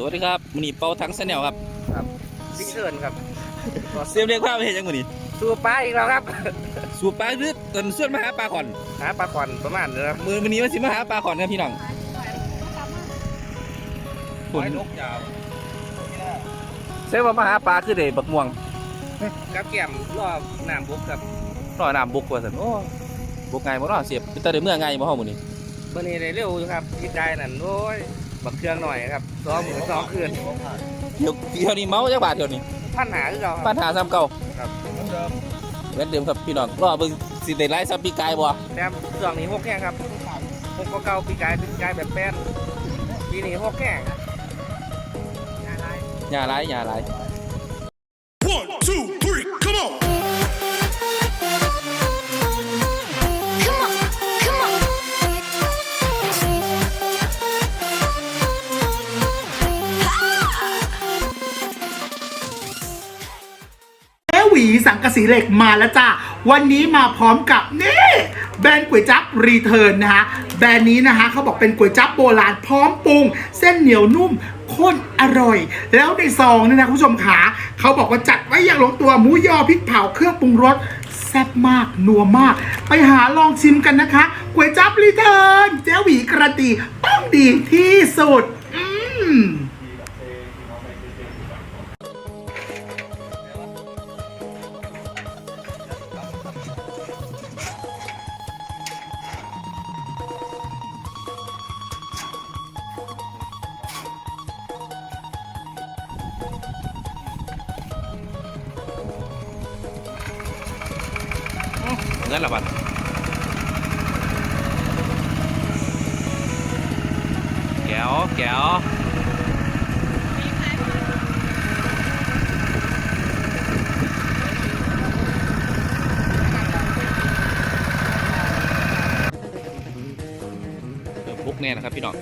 สวัสดีครับมันนี่เปาทั้งแนลครับครับบิ๊กเอิร์นครับเสียมเรียกว่าไม่เห็นยังมือนี่สู้ปลาอีกแล้วครับ สูบปลาหรือตอนส่วนมาหาปลาขอนหาปลาขอนประมาณนี้ครับมือมันนี้มันสิมาหาปลาขอนครับพี่น้องฝนนกยาวเสียว่ามาหาปลาคือเดบักม่วงกับแก้มรอบน้ำบุกครับรอน้ำบุกว่าสันโอ้บุกไงบ่รอเสียบเป็นตาได้เมื่อไงบ่ห้องมือนี้เมื่อนี้ได้เร็วอยู่ครับพี่กายนั่นโอ้ย บักเครื่องหน่อยครับสองหมื่นสองคืนเดี๋ยวเที่ยวนี้เมาจักบาทเที่ยวนี้พันหาคือเราปัญหาซ้ำเก่าครับเดิมเหมือนเดิมครับพี่น้องรอเบิ่งสิได้ไล่ซับปีกายบ่แต่ช่วงนี้หกแข้งครับหกก็เก่าพี่กายพี่กายแบบแป้นปีนี้หกแข้งอย่าไล่อย่าไล่ สังกะสีเหล็กมาแล้วจ้าวันนี้มาพร้อมกับนี่แบรนด์ก๋วยจั๊บรีเทิร์นนะคะแบรนด์นี้นะคะเขาบอกเป็นก๋วยจั๊บโบราณพร้อมปรุง เส้นเหนียวนุ่มข้นอร่อย แล้วในซองเนี่ยนะคุณผู้ชมขาเขาบอกว่าจัดไว้อย่างลงตัวหมูยอพริกเผาเครื่องปรุงรสแซ่บมากนัวมาก ไปหาลองชิมกันนะคะก๋วยจั๊บรีเทิร์นเจ๊หวีกระตีต้องดีที่สุด อืม เงินละบัดแก้วแก้วเออบุกแน่นะครับพี่น้อง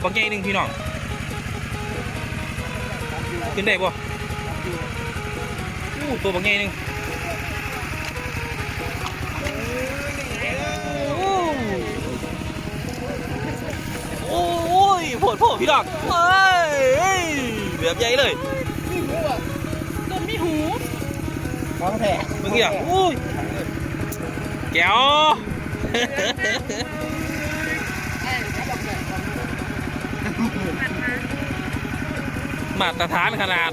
กับบางใหญ่หนึ่งพี่น้องขึ้นได้บ่อู้ตัวบางใหญ่หนึ่งโอ้ยโผดโผดพี่น้องเฮ้ยแบบใหญ่เลยท้องแท้เมื่อกี้อะอุ้ยแก้ว มาตรฐานขนาด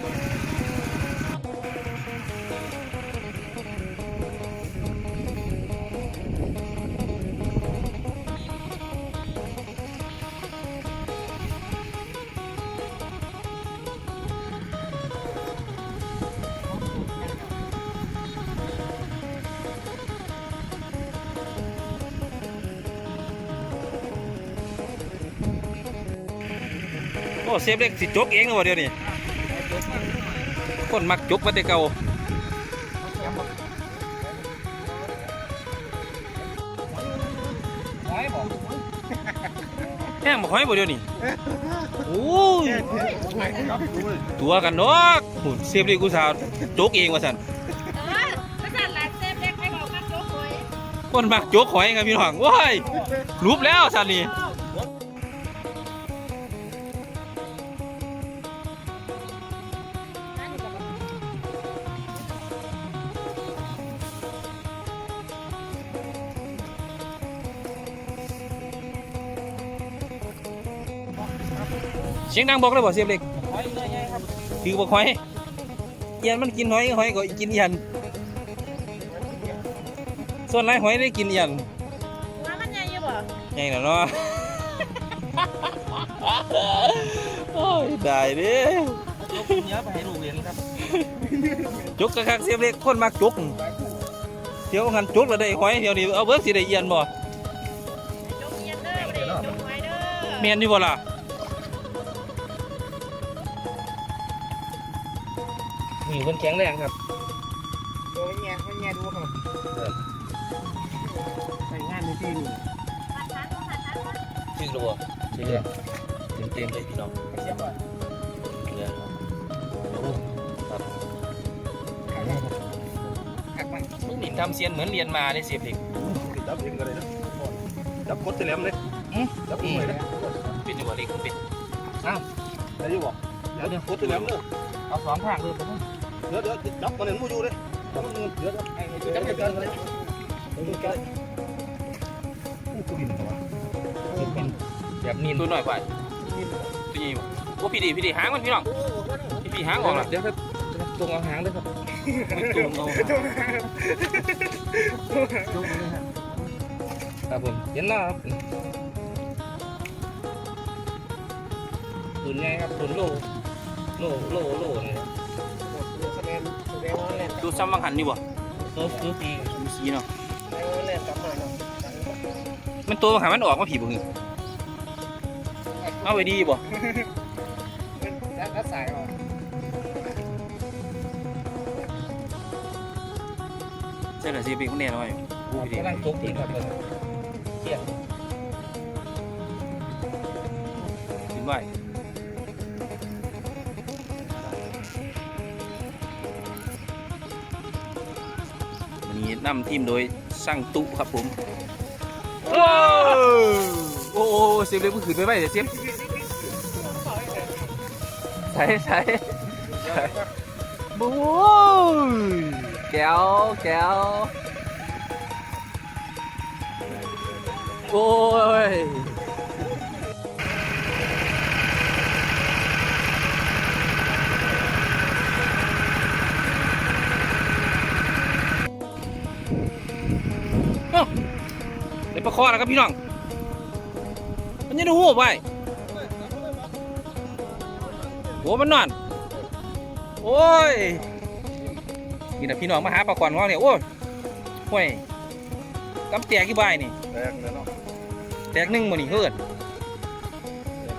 เซฟเล็กสิจกเองเลยวะเดี๋ยวนี้คนมักจกมาแต่เก่าแห้งบอกให้บ่เดี๋ยวนี้โอ้ยตัวกันเนาะหุ่นเซฟเล็กกูสาวจกเองว่าสันเออภาษาหลานเซฟเล็กให้บอกมักยกหวยคนมักจกหอยครับพี่น้องว้ายรูปแล้วสันนี่ สียงดังบอกเลยบ่เสียบเล็กหอยเนื้อใหญ่ครับคือบอกหอยเอียนมันกินหอยหอยก็กินเอียนส่วนไรหอยได้กินเอียนว่ามันใหญ่อยู่บ่ใหญ่แล้วเนาะโอ้ยได้เด้ยกเนื้อไปให้ลูกเรียนครับจุกกะคักเสียบเล็กคนมักจุกเที่ยวหันจุกแล้วได้หอยเดี๋ยวนี้เอาเบิกสิได้เอียนบ่ยกเงียนเด้อบ่ได้ยกไว้เด้อเมียนอยู่บ่ล่ะ นี่คนแข็งแรงครับโอ้ยแง่แง่ดูครับใส่งานในที่นี่มาทานมาทานมาถึงแล้วบ่ถึงแล้วเต็มเต็มเลยพี่น้องเสียบก่อนถึงแล้วครับหักมันมึงนี่ทำเสียนเหมือนเรียนมาได้เสียบเล็กจับเองก็ได้นะจับกดแหลมเลยจับมือเลยเป็นอยู่บ่เล็กมันเป็นได้อยู่บ่เดี๋ยวเดี๋ยวกดแหลมเลยเอาสองข้างเลยผม เดี๋ยวเดี๋ยวจับมันเห็นมูอยู่เลยจับมันเดี๋ยวเดี๋ยวจัจับเดี๋เดี๋ยยววเดี๋ยวเดี๋ยวเดี๋ยวอู้กูบินเหรอวะแบบนี้ตัวน้อยกว่าตัวใหญ่บ่โอ้พี่ดีพี่ดีหางมันพี่น้องพี่พี่หางออกละเดี๋ยวครับตรงเอาหางด้วยครับไม่ตุ่มเอาครับผมเห็นแล้วครับตุนไงครับตุนโลโลโลโลนี่ครับแส ดูซ้ำบางหันนี่บ่โซซูตีดูสีเนาะเล่นกลับมาเนาะมันตัวบางหันมันออกมาผีบ่หึเอาไว้ดีบ่แล้วก็สายออกใช่เหรอสิเป็นคนแน่นอนโอ้พี่ดีกำลังตกตีครับเที่ยงขึ้นไว้วั นำทีมโดยสร้างตุครับผมโอ้โอ้เสียบเลยมึงขึ้นไปไหมเดี๋ยวเสียบใส่ใส่ใส่บู๊ยแก้วแก้วโอ้ย ประคอแล้วครับพี่น้อง มันยังดูหัวไปโหัวมันนอน โอ้ยนี่นะพี่น้องมาหาปลาขวัญของเราเนี่ยโอ้ยห่วยกำแตกกี่ใบนี่ แตกเลยเนาะแตกหนึ่งมันนี่เฮิร์ด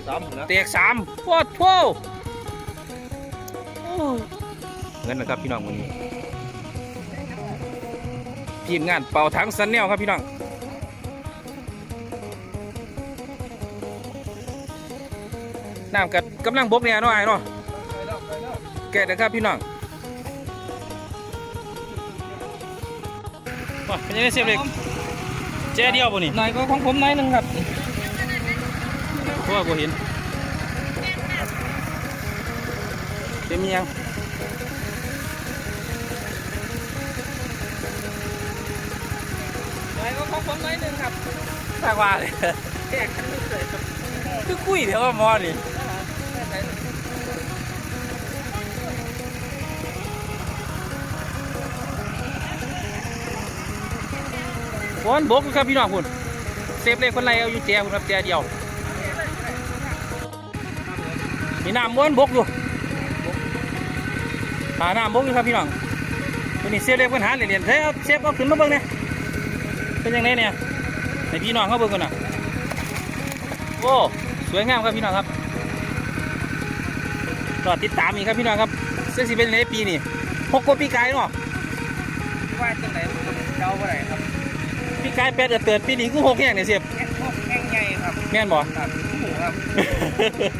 ซ้ำนะแตกสามโคตรโถ่โอ้ยเงินนะครับพี่น้องวันนี้ทีมงานเป่าถังซันแนลครับพี่น้อง น้ำกับกำลังบกเนี่ยเนาะไอ้เนาะแกะนะครับพี่น้องว้าเป็นยังไงเสียบเล็กแจ้เดียวป่ะนี่นายก็ของผมนายหนึ่งครับเพราะว่าบ่เห็นเต็มยังนายก็ของผมนายหนึ่งครับสร้างว่าเลยแจกกันเลยครับคือคุยเดี๋ยวว่ามอนี่ บอนบกดูครับพี่น้องคุณเซฟเลยคนไรเอาอยู่แจคุณครับแจเดียวมีน้ำม้วนบกอยู่หาน้ำบกอยู่ครับพี่น้องตัวนี้เซฟเล็กปัญหาเหรียญเซฟเอาเซฟเอาขึ้นมาเบิ่งเนี่ยเป็นยังไงเนี่ยให้พี่น้องเขาเบิ่งกันนะโอ้สวยงามครับพี่น้องครับรอติดตามอีกครับพี่น้องครับเสื้อสีเป็นในปีนี่หกกว่าปีกายเนาะว่าจังไหนเดาอะไรครับ ปีกายแปดเดือนเตือนปีนี้คือหกแห่งเนี่ยเสียบแง่พวกแง่ใหญ่ครับแม่นบ่ครับหมูครับ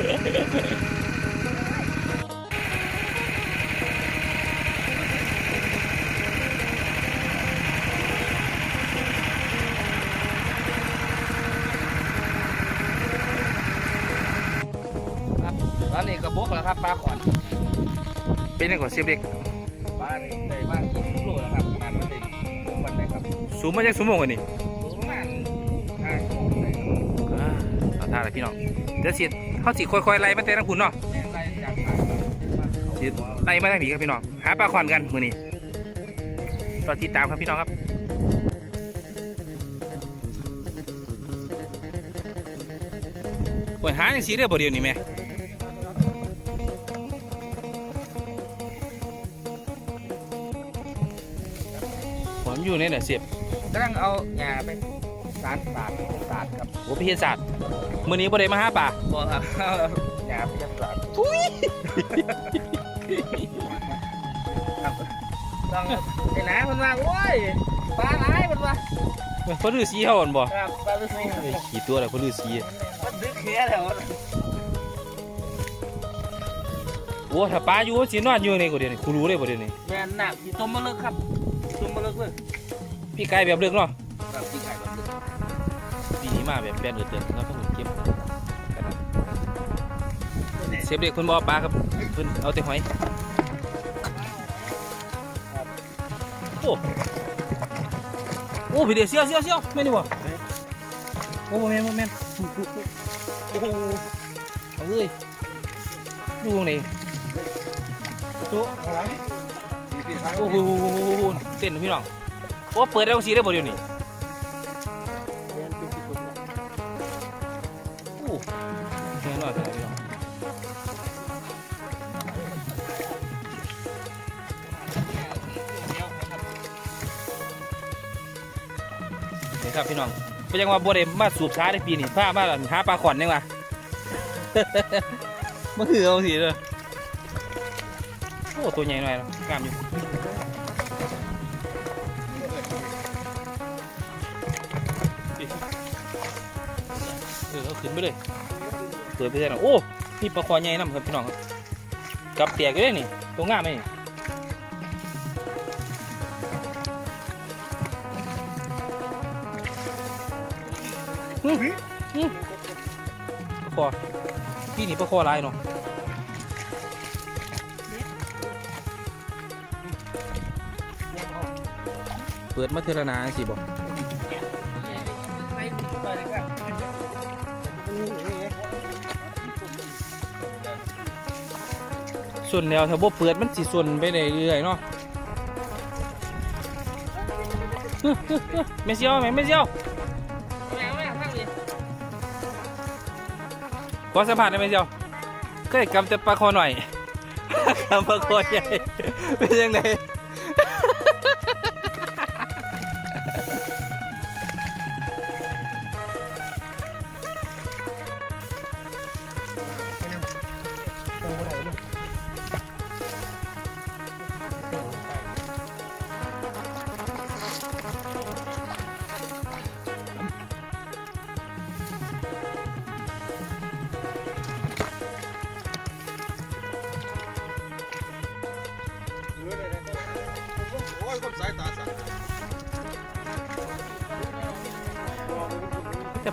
ครับตอนนี้กระบกแล้วครับปลาขวัญเป็นยังไงก่อนเสียบเด็กปลานี่ได้มาก งมาจากสูงโมงกันนี่สูงประมาณห้าโลเลยครับอ่าเอาท่าเลยพี่น้องเดี๋ยวเสียดเขาสิค่อยๆไล่มาแต่ทางคุณเนาะสิไล่มาทางนี้ครับพี่น้อง หาปลาควันกันมื้อนี้รอติดตามครับพี่น้องครับโอ้ยหาจังสีเด้อบ่เดียวนี้แม่ผมอยู่ในน่ะเสียบ กำลังเอาหญ้าไปสารสาดสาดครับโอ้พิเศษศาสตร์มื้อนี้บ่ได้มาหาปลาบ่ครับหญ้าไปยังสาดครับต้องไอ้หนามันว่าโอ้ยปลาหลายมันว่าเพิ่นฤาษีเฮาอั่นบ่ครับปลาไปซื้อเอ้ยกี่ตัวแล้วเพิ่นฤาษีมันดึกเขียแล้วโอ้ถ้าปลาอยู่มันสินอนอยู่ในกูเดี๋ยวนี้กูรู้เลยบ่เดี๋ยวนี้แม่นหนักที่ต้มมาเลิกครับต้มมาเลิกเลย พี่ไก่แบบเลือกเนาะครับที่ไก่แบบเลิกปีนี้มาแบบแบนเดือดเดือดครับเพิ่นเก็บกันนะเซฟเด็กเพิ่นบ่เอาปลาครับเพิ่นเอาแต่หอยโอ้โอ้พี่เดียวเสียวเสียวเสียวแม่นนี่บ่โอ้บ่แม่นบ่แม่นโอ้โหเอาเลยดูตรงไหนโอ้โอ้โหเต้นพี่น้อง โอ้เปิดได้สีได้บ่เดี๋ยวนี้โอ้แค่นอนแต่พี่น้องนี่ครับพี่น้องก็ยังว่าบัวเดมาสูบช้าในปีนี้พามาหาปลาขอนยังวะมันคือเอาสิเลยโอ้ตัวใหญ่หน่อยเนาะงามอยู่ ขึ้นไปเลย เปิดไปได้หรอโอ้นี่ปลาคอใหญ่น้ำครับพี่น้องครับกับเปียกอยู่เลยนี่ ตัวงามไหมนี่อื้ออื้อปลาคอที่นี่ปลาคอลายเนาะเปิดมาเทระนาสิบอก ส่วนแนวถ้าบ่เปิดมันสิส่วนไปเรื่อยๆเนาะไม่เสียวแม่ไม่เสียวแม่แม่ข้างนี้ขอสัมผัสได้ไหมเสียวเคยกำแต่ปลาคอหน่อยกำปลาคอใหญ่เป็นยังไง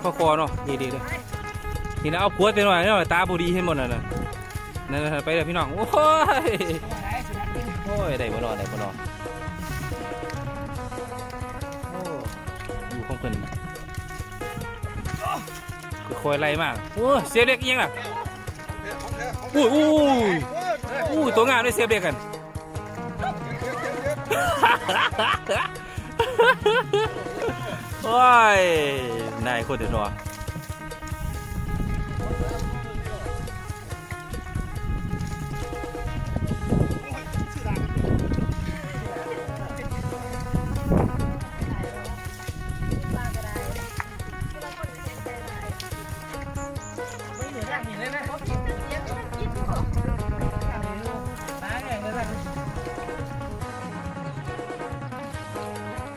แต่ปลาคอเนาะดีดีเลยนี่นะเอาขวดไปหน่อยเนาะตาบุดีให้หมดน่ะนะนั่นน่ะไปเลยพี่น้องโอ้ยโอ้ยได้บ่รอได้บ่รอดโอ้อยู่ของเพิ่นคือคอยไล่มากโอ้ยเสียเด็กยังล่ะอุ้ยอุ้ยอุ้ยตัวงามด้วยเสียเด็กกัน โอ้ยนายโคตรเดือดร้อน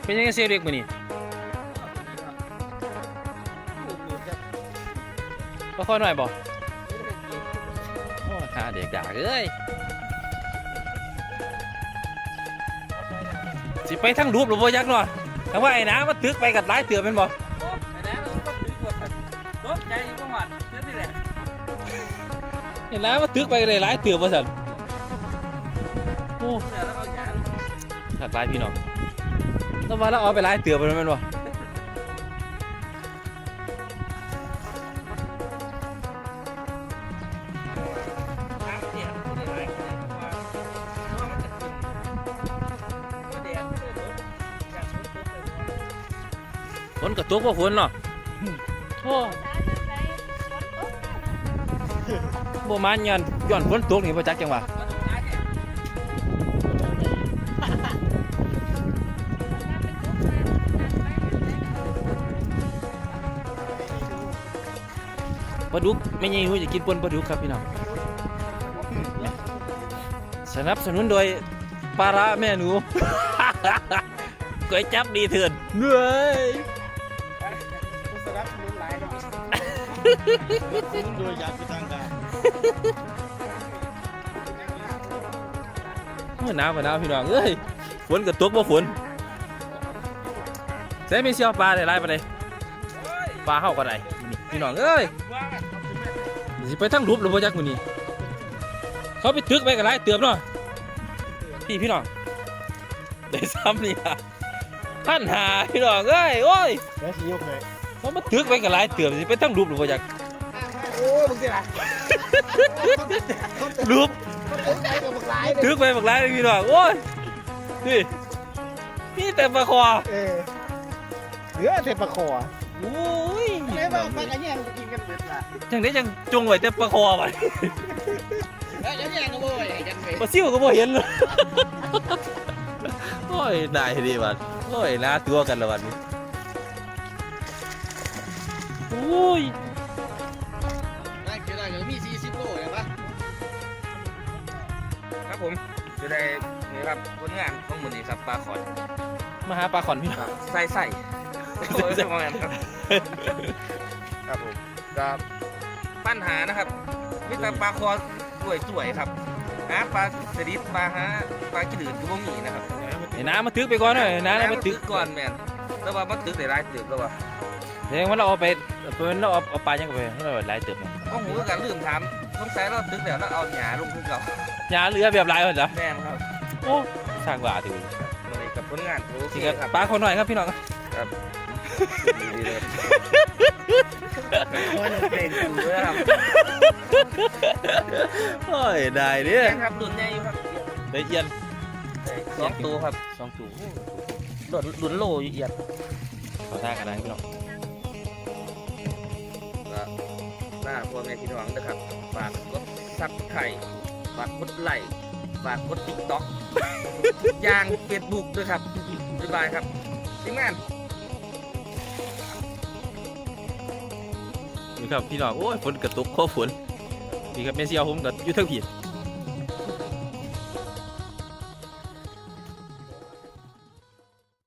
เป็นยังไงเสียเด็กมานี่ ก็ค่อยหน่อยบอกโอ้หาเด็กด่าเอ้ยสิไปทั้งรูปหรือบ่ยักษ์เนาะแต่ว่าไอ้น้ำมันตึกไปกับหลายเตือเป็นบ่ไอ้แม่เราก็ถือกดตกใจอยู่ประมาณเท่านี้แหละไอ้น้ำมันตึกไปเลยหลายเตือบ่สันโอ้เดี๋ยวเราเอาหญ้าขัดหลายพี่น้องต้องมาแล้วเอาไปหลายเตือไปแล้วแม่นบ่ ฝนกระตกว่าฝนเนาะโอ้บ่มาย้อนย้อนฝนตกนี่บ่จักจังหวะปลาดุกไม่ใช่หูจะกินปนปลาดุกครับพี่น้องสนับสนุนโดยปลาร้าแม่หนูก๋วยจับดีเถื่อนเหนื่อ โดยยาพิทางการโอ้ยหนาวไปหนาวพี่น้องเอ้ยฝนก็ตกบ่ฝนใส่ไม่เสียวปลาได้หลายปานใดปลาเฮาก็ได้นี่พี่น้องเอ้ยสิไปทั้งรูปหรือบ่จักมือนี้เขาไปตึกไปกันหลายเตือบเนาะพี่พี่น้องได้ซ้ำนี่ละพันหาพี่น้องเอ้ยโอ้ยแล้วสิยกเลย เขามาตึกไปกันหลายเตือบสิไปทั้งรูปหรือบ่จักโอ้มึงสิล่ะรูปคนใจกับบักหลายตึกไปบักหลายเลยพี่น้องโอ้ยนี่นี่แต่ปลาคอเออเหลือแต่ปลาคอโอ้ยไหนว่าปลากระแยงกินกันเบิดล่ะจังได้จังจงไว้แต่ปลาคอไปแล้วกระแยงก็บ่อยจังเลยปลาซิวก็บ่เห็นเลยโอ้ยได้ดีบัดโอ้ยน่าตัวกันละวันนี้ อ้ยได้คือได้ก็มี40โลเลยปะครับผมจะได้นี่ครับผลงานของมื้อนี้ครับปลาขอดมาหาปลาขอนพี่น้องใส่ใส่โอ้ยประมาณครับ ครับผมก็ปัญหานะครับมีแต่ปลาคอสวยสวยๆครับหาปลาสลิดปลาหาปลาขี้ดืดก็บ่มีนะครับไอ้น้ามาตึกไปก่อนหน่อยน้าน่ะมาตึกก่อนแม่นแล้วว่ามันตึกได้หลายตึกแล้วว่าเดี๋ยววันเราเอาไปเป็นเราเอาเอาปลายังไปให้เราหลายเติบเนาะโอ้โหกันลืมถามสงสัยเราตึกแล้วแล้วเอาหญ้าลงคือเก่ายาเหลือแบบหลายเหรอแม่นครับโอ้สร้างว่าถือมื้อนี้กับผลงานโอเคสิครับปลาคนหน่อยครับพี่น้องดีเลยโอ้ยเก่งอยู่เลยครับโอ้ยได้เด้แม่นครับรุ่นใหญ่อยู่ครับได้เอียนสองตัวครับสองตัวรุ่นรุ่นโลอยู่เอียดขอท่ากันนะพี่น้อง หน้าพ่อแม่พี่น้องนะครับฝากกดซับไข่ฝากกดไลค์ฝากกดติ๊กต็อกย่างเฟซบุ๊กด้วยครับบ๊ายบายครับทีมงานนี่ครับพี่น้องโอ้ยฝนกระตุกข้อฝนนี่ครับเมสซี่เอาผมกับยูเทิงผิด